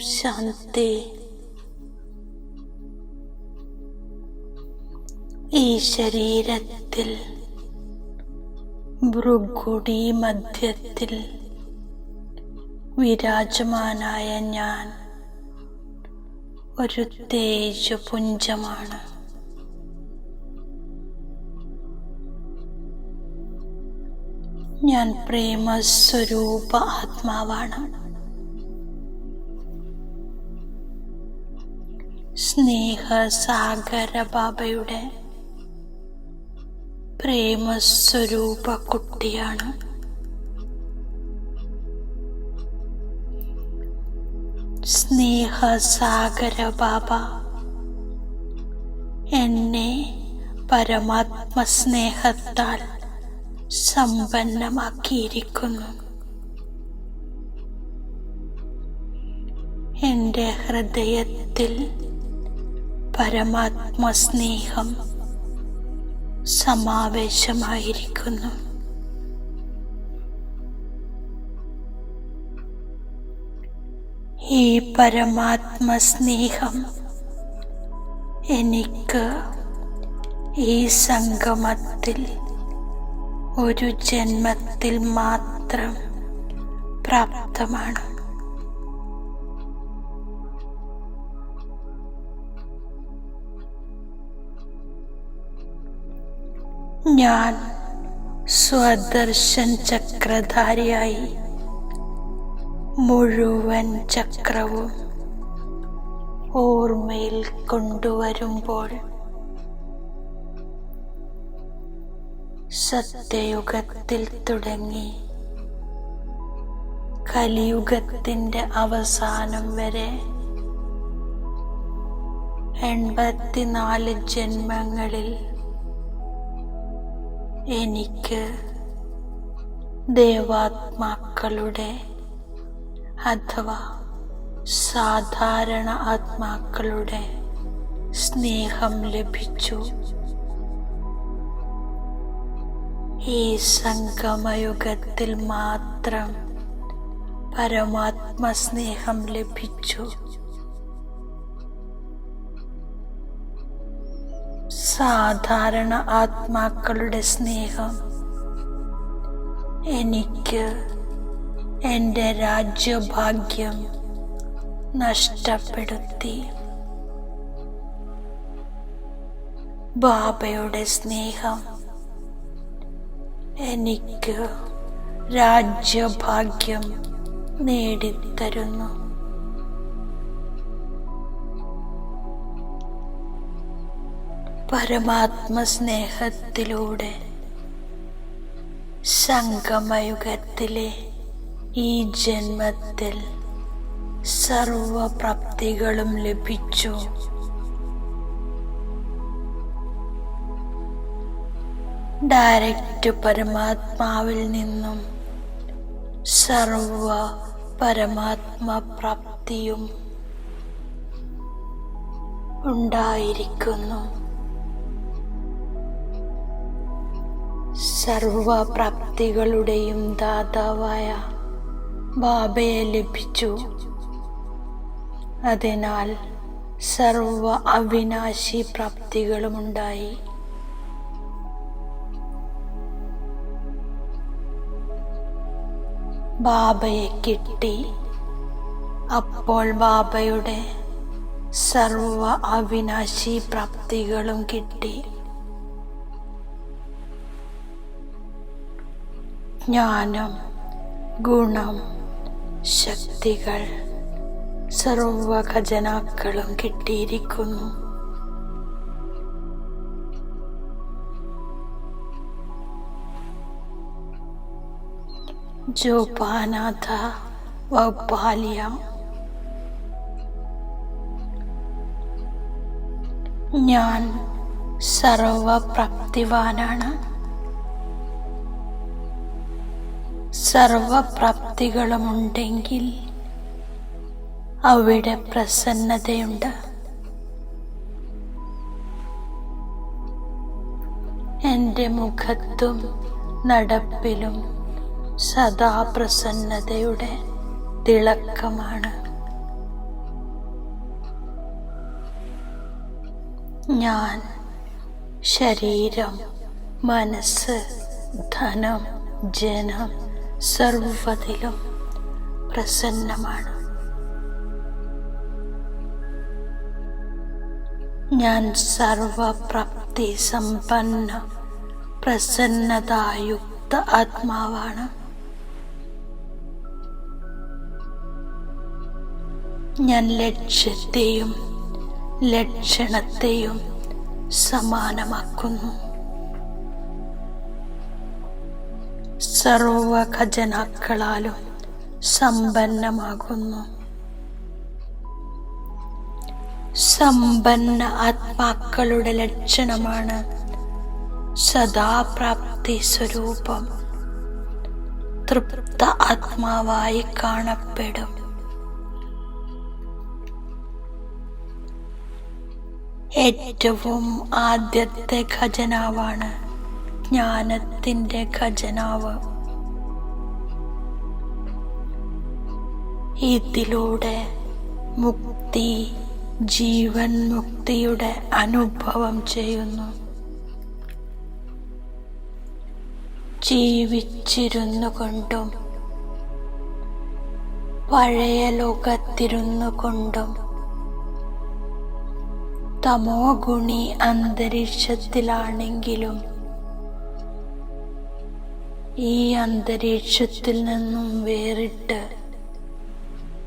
ശാന്തി ഈ ശരീരത്തിൽ ഭൃഗുടി മധ്യത്തിൽ വിരാജമാനായ ഞാൻ ഒരു തേജപുഞ്ചമാണ് ഞാൻ പ്രേമസ്വരൂപ ആത്മാവാണ്. സ്നേഹസാഗര ബാബയുടെ പ്രേമസ്വരൂപ കുട്ടിയാണ് സ്നേഹസാഗര ബാബ എന്നെ പരമാത്മസ്നേഹത്താൽ സമ്പന്നമാക്കിയിരിക്കുന്നു. എന്റെ ഹൃദയത്തിൽ പരമാത്മസ്നേഹം സമാവേശമായിരിക്കുന്നു. ഈ പരമാത്മസ്നേഹം എനിക്ക് ഈ സംഗമത്തിൽ ഒരു ജന്മത്തിൽ മാത്രം പ്രാപ്തമാണ്. ഞാൻ സ്വദർശൻ ചക്രധാരിയായി മുഴുവൻ ചക്രവും ഓർമ്മയിൽ കൊണ്ടുവരുമ്പോൾ സത്യയുഗത്തിൽ തുടങ്ങി കലിയുഗത്തിന്റെ അവസാനം വരെ എൺപത്തിനാല് ജന്മങ്ങളിൽ എനിക്ക് ദേവാത്മാക്കളുടെ അഥവാ സാധാരണ ആത്മാക്കളുടെ സ്നേഹം ലഭിച്ചു. ഈ സംഗമയുഗത്തിൽ മാത്രം പരമാത്മ സ്നേഹം ലഭിച്ചു. സാധാരണ ആത്മാക്കളുടെ സ്നേഹം. എനിക്ക് എന്റെ രാജ്യഭാഗ്യം നഷ്ടപ്പെടുത്തി. ബാബയുടെ സ്നേഹം എനിക്ക് രാജ്യഭാഗ്യം നേടിത്തരുന്നു. പരമാത്മസ്നേഹത്തിലൂടെ സംഗമയുഗത്തിലെ ഈ ജന്മത്തിൽ സർവപ്രാപ്തികളും ലഭിച്ചു. ഡയറക്റ്റ് പരമാത്മാവിൽ നിന്നും സർവ പരമാത്മപ്രാപ്തിയും ഉണ്ടായിരിക്കുന്നു. സർവപ്രാപ്തികളുടെയും ദാതാവായ ബാബയെ ലഭിച്ചു. അതിനാൽ സർവ അവിനാശി പ്രാപ്തികളുമുണ്ടായി. ബാബയെ കിട്ടി. അപ്പോൾ ബാബയുടെ സർവ അവിനാശി പ്രാപ്തികളും കിട്ടി. ജ്ഞാനം ഗുണം ശക്തികൾ സർവ ഖജനാക്കളും കിട്ടിയിരിക്കുന്നു. ജോപാനാഥ വൗപാല്യ ഞാൻ സർവപ്രാപ്തിവാനാണ് സർവപ്രാപ്തികളുമുണ്ടെങ്കിൽ അവിടെ പ്രസന്നതയുണ്ട്. എന്റെ മുഖത്തും നടപ്പിലും സദാ പ്രസന്നതയുടെ തിളക്കമാണ്. ഞാൻ ശരീരം മനസ്സ് ധനം ജനം സർവതിലും പ്രസന്നമാണ്. ഞാൻ സർവപ്രാപ്തി സമ്പന്ന പ്രസന്നതായുക്ത ആത്മാവാണ്. ഞാൻ ലക്ഷ്യത്തെയും ലക്ഷണത്തെയും സമാനമാക്കുന്നു. സർവ ഖജനാക്കളാലും സമ്പന്നമാകുന്നു. സമ്പന്ന ആത്മാക്കളുടെ ലക്ഷണമാണ് സദാപ്രാപ്തി സ്വരൂപം. തൃപ്ത ആത്മാവായി കാണപ്പെടും. ഏറ്റവും ആദ്യത്തെ ഖജനാവാണ് ജ്ഞാനത്തിന്റെ ഖജനാവ്. ഇതിലൂടെ മുക്തി ജീവൻ മുക്തിയുടെ അനുഭവം ചെയ്യുന്നു. ജീവിച്ചിരുന്നു കൊണ്ടും പഴയ ലോകത്തിരുന്നു കൊണ്ടും തമോ ഗുണി അന്തരീക്ഷത്തിലാണെങ്കിലും ഈ അന്തരീക്ഷത്തിൽ നിന്നും വേറിട്ട്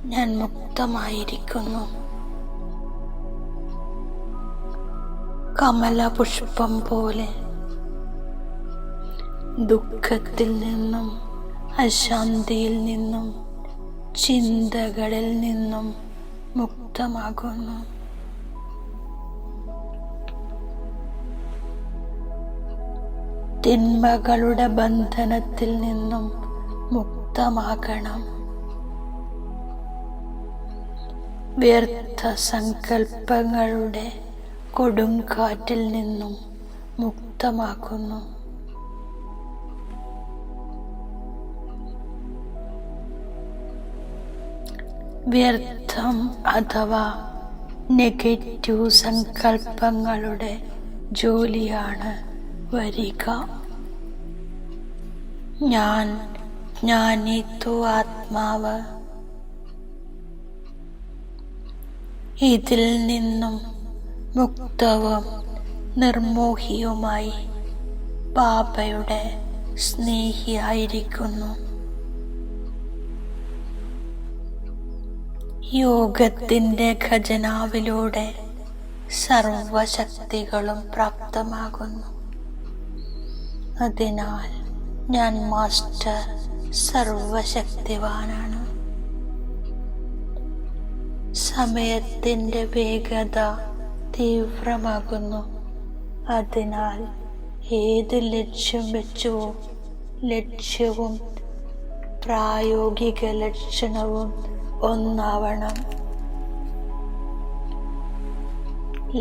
ഞാൻ മുക്തമായിരിക്കുന്നു. കമല പുഷ്പം പോലെ ദുഃഖത്തിൽ നിന്നും അശാന്തിയിൽ നിന്നും ചിന്തകളിൽ നിന്നും മുക്തമാകുന്നു. തിന്മകളുടെ ബന്ധനത്തിൽ നിന്നും മുക്തമാകണം. വ്യർത്ഥ സങ്കല്പങ്ങളുടെ കൊടുങ്കാറ്റിൽ നിന്നും മുക്തമാക്കുന്നു വ്യർത്ഥം അഥവാ നെഗറ്റീവ് സങ്കല്പങ്ങളുടെ ജോലിയാണ് വരിക. ഞാൻ ജ്ഞാനിത്വ ആത്മാവ്. ഇതിൽ നിന്നും മുക്തവും നിർമോഹിയുമായി ബാബയുടെ സ്നേഹിയായിരിക്കുന്നു യോഗത്തിന്റെ ഖജനാവിലൂടെ സർവശക്തികളും പ്രാപ്തമാകുന്നു. അതിനാൽ ഞാൻ മാസ്റ്റർ സർവശക്തിവാനാണ്. സമയത്തിന്റെ വേഗത തീവ്രമാകുന്നു. അതിനാൽ ഏത് ലക്ഷ്യം വെച്ചുവോ ലക്ഷ്യവും പ്രായോഗിക ലക്ഷണവും ഒന്നാവണം.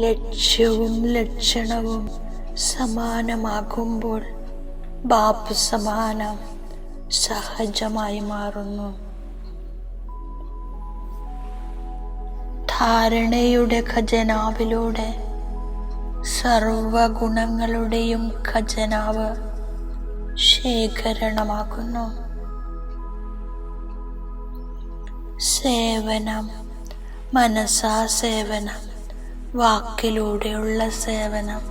ലക്ഷ്യവും ലക്ഷണവും സമാനമാകുമ്പോൾ ബാപ്പ് സമാനം സഹജമായി മാറുന്നു. ധാരണയുടെ ഖജനാവിലൂടെ സർവഗുണങ്ങളുടെയും ഖജനാവ് ശേഖരണമാക്കുന്നു സേവനം മനസാ സേവനം വാക്കിലൂടെയുള്ള സേവനം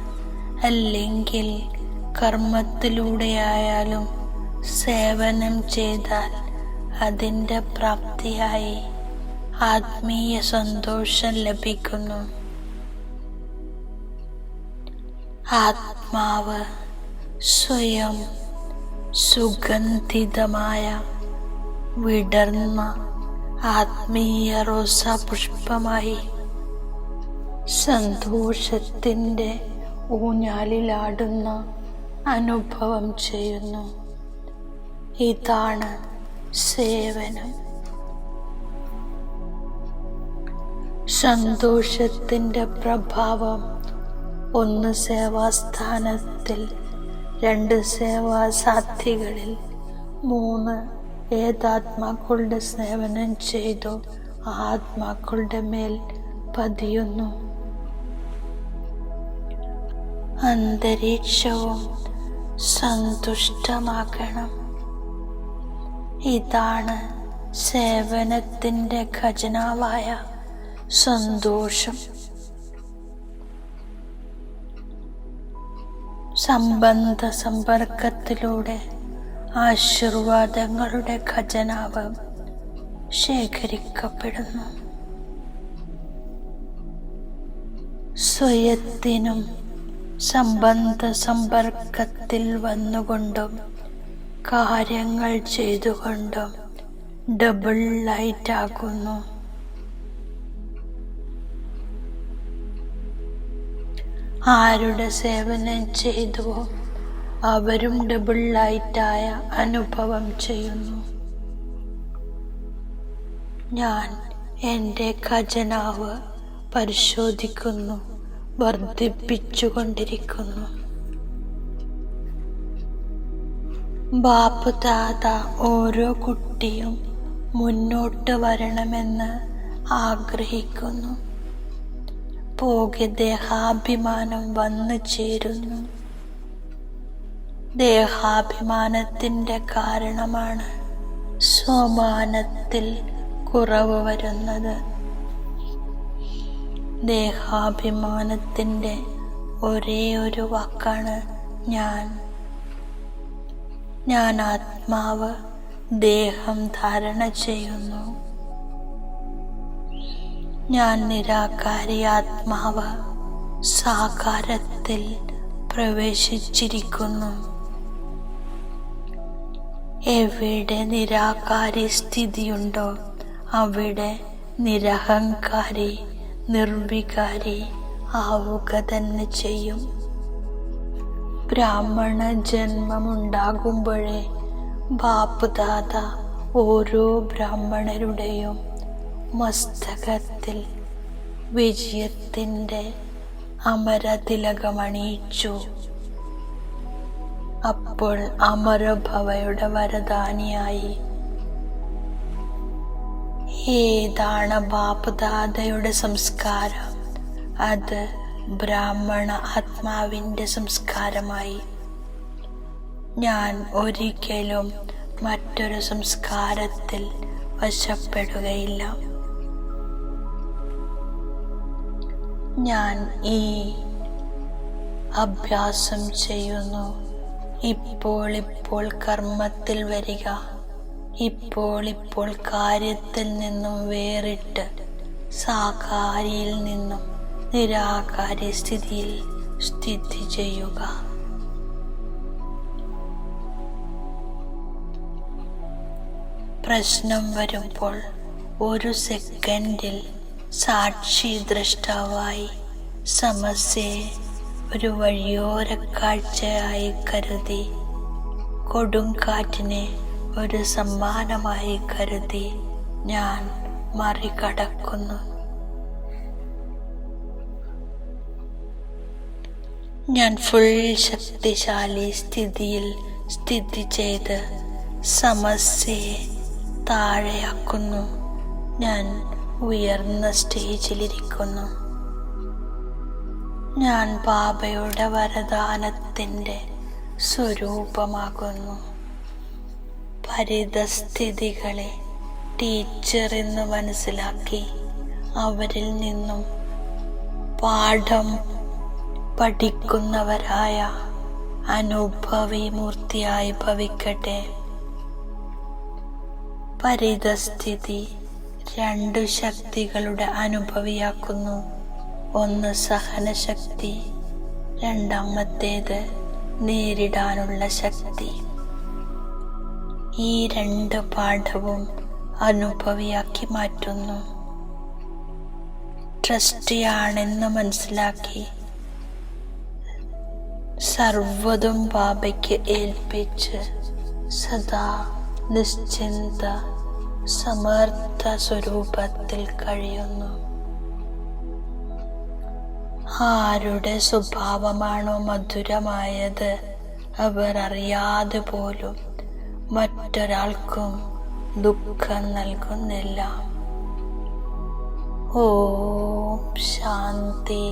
അല്ലെങ്കിൽ കർമ്മത്തിലൂടെയായാലും സേവനം ചെയ്താൽ അതിന്റെ പ്രാപ്തിയായി ആത്മീയ സന്തോഷം ലഭിക്കുന്നു. ആത്മാവ് സ്വയം സുഗന്ധിതമായ വിടർന്ന ആത്മീയ റോസ പുഷ്പമായി സന്തോഷത്തിന്റെ ഊഞ്ഞാലിലാടുന്ന അനുഭവം ചെയ്യുന്നു. ഇതാണ് സേവനം. സന്തോഷത്തിന്റെ പ്രഭാവം. ഒന്ന് സേവാസ്ഥാനത്തിൽ രണ്ട് സേവാസാധ്യകളിൽ മൂന്ന് ഏതാത്മാക്കളുടെ സേവനം ചെയ്തു ആത്മാക്കളുടെ മേൽ പതിയുന്നു. അന്തരീക്ഷവും സന്തുഷ്ടമാക്കണം ഇതാണ് സേവനത്തിന്റെ ഖജനാവായ സന്തോഷം. സംബന്ധ സമ്പർക്കത്തിലൂടെ ആശീർവാദങ്ങളുടെ ഖജനാവ് ശേഖരിക്കപ്പെടുന്നു. സ്വയത്തിനും സംബന്ധ സമ്പർക്കത്തിൽ വന്നുകൊണ്ടും കാര്യങ്ങൾ ചെയ്തുകൊണ്ടും ഡബിൾ ലൈറ്റ് ആകുന്നു. ആരുടെ സേവനം ചെയ്തുവോ അവരും ഡബിൾ ലൈറ്റായ അനുഭവം ചെയ്യുന്നു. ഞാൻ എന്റെ ഖജനാവ് പരിശോധിക്കുന്നു. വർദ്ധിപ്പിച്ചുകൊണ്ടിരിക്കുന്നു. ബാപ്പ് ദാദ ഓരോ കുട്ടിയും മുന്നോട്ട് വരണമെന്ന് ആഗ്രഹിക്കുന്നു. പോകെ ദേഹാഭിമാനം വന്നു ചേരുന്നു. ദേഹാഭിമാനത്തിന്റെ കാരണമാണ് സ്വമാനത്തിൽ കുറവ് വരുന്നത്. ദേഹാഭിമാനത്തിന്റെ ഒരേ ഒരു വാക്കാണ് ഞാൻ. ഞാൻ ആത്മാവ് ദേഹം ധാരണ ചെയ്യുന്നു. ഞാൻ നിരാകാരി ആത്മാവ് സാകാരത്തിൽ പ്രവേശിച്ചിരിക്കുന്നു. എവിടെ നിരാകാരി സ്ഥിതിയുണ്ടോ അവിടെ നിരഹങ്കാരി നിർവികാരി ആവുക തന്നെ ചെയ്യും. ബ്രാഹ്മണ ജന്മമുണ്ടാകുമ്പോഴേ ബാപ്പുദാത ഓരോ ബ്രാഹ്മണരുടെയും മസ്തകത്തിൽ വിജയത്തിന്റെ അമരതിലകമണിയിച്ചു. അപ്പോൾ അമരഭവയുടെ വരദാനിയായി ഏതാണ് ബാപ്പുദാദയുടെ സംസ്കാരം? അത് ബ്രാഹ്മണ ആത്മാവിന്റെ സംസ്കാരമായി. ഞാൻ ഒരിക്കലും മറ്റൊരു സംസ്കാരത്തിൽ വശപ്പെടുകയില്ല. ഞാൻ ഈ അഭ്യാസം ചെയ്യുന്നു. ഇപ്പോൾ ഇപ്പോൾ കർമ്മത്തിൽ വരിക. ഇപ്പോൾ ഇപ്പോൾ കാര്യത്തിൽ നിന്നും വേറിട്ട് സാകാരിയിൽ നിന്നും നിരാകാരി സ്ഥിതിയിൽ സ്ഥിതി ചെയ്യുക. പ്രശ്നം വരുമ്പോൾ ഒരു സെക്കൻഡിൽ സാക്ഷി ദ്രഷ്ടാവായി സമസ്യയെ ഒരു വഴിയോര കാഴ്ചയായി കരുതി കൊടുങ്കാറ്റിനെ ഒരു സമ്മാനമായി കരുതി ഞാൻ മറികടക്കുന്നു. ഞാൻ ഫുൾ ശക്തിശാലി സ്ഥിതിയിൽ സ്ഥിതി ചെയ്ത് സമസ്യയെ താഴെയാക്കുന്നു. ഞാൻ ഉയർന്ന സ്റ്റേജിലിരിക്കുന്നു. ഞാൻ ബാബയുടെ വരദാനത്തിന്റെ സ്വരൂപമാകുന്നു. പരിതസ്ഥിതികളെ ടീച്ചർ എന്ന് മനസ്സിലാക്കി അവരിൽ നിന്നും പാഠം പഠിക്കുന്നവരായ അനുഭവി മൂർത്തിയായി ഭവിക്കട്ടെ. പരിതസ്ഥിതി രണ്ടു ശക്തികളുടെ അനുഭവിയാക്കുന്നു. ഒന്ന് സഹനശക്തി രണ്ടാമത്തേത് നേരിടാനുള്ള ശക്തി. ഈ രണ്ട് പാഠവും അനുഭവിയാക്കി മാറ്റുന്നു. ട്രസ്റ്റിയാണെന്ന് മനസ്സിലാക്കി സർവതും ബാബയ്ക്ക് ഏൽപ്പിച്ച് സദാ നിശ്ചിന്ത സമർത്ഥ സ്വരൂപത്തിൽ കഴിയുന്നു. ആരുടെ സ്വഭാവമാണോ മധുരമായത് അവർ അറിയാതെ പോലും മറ്റൊരാൾക്കും ദുഃഖം നൽകുന്നില്ല. ഓ ശാന്തി.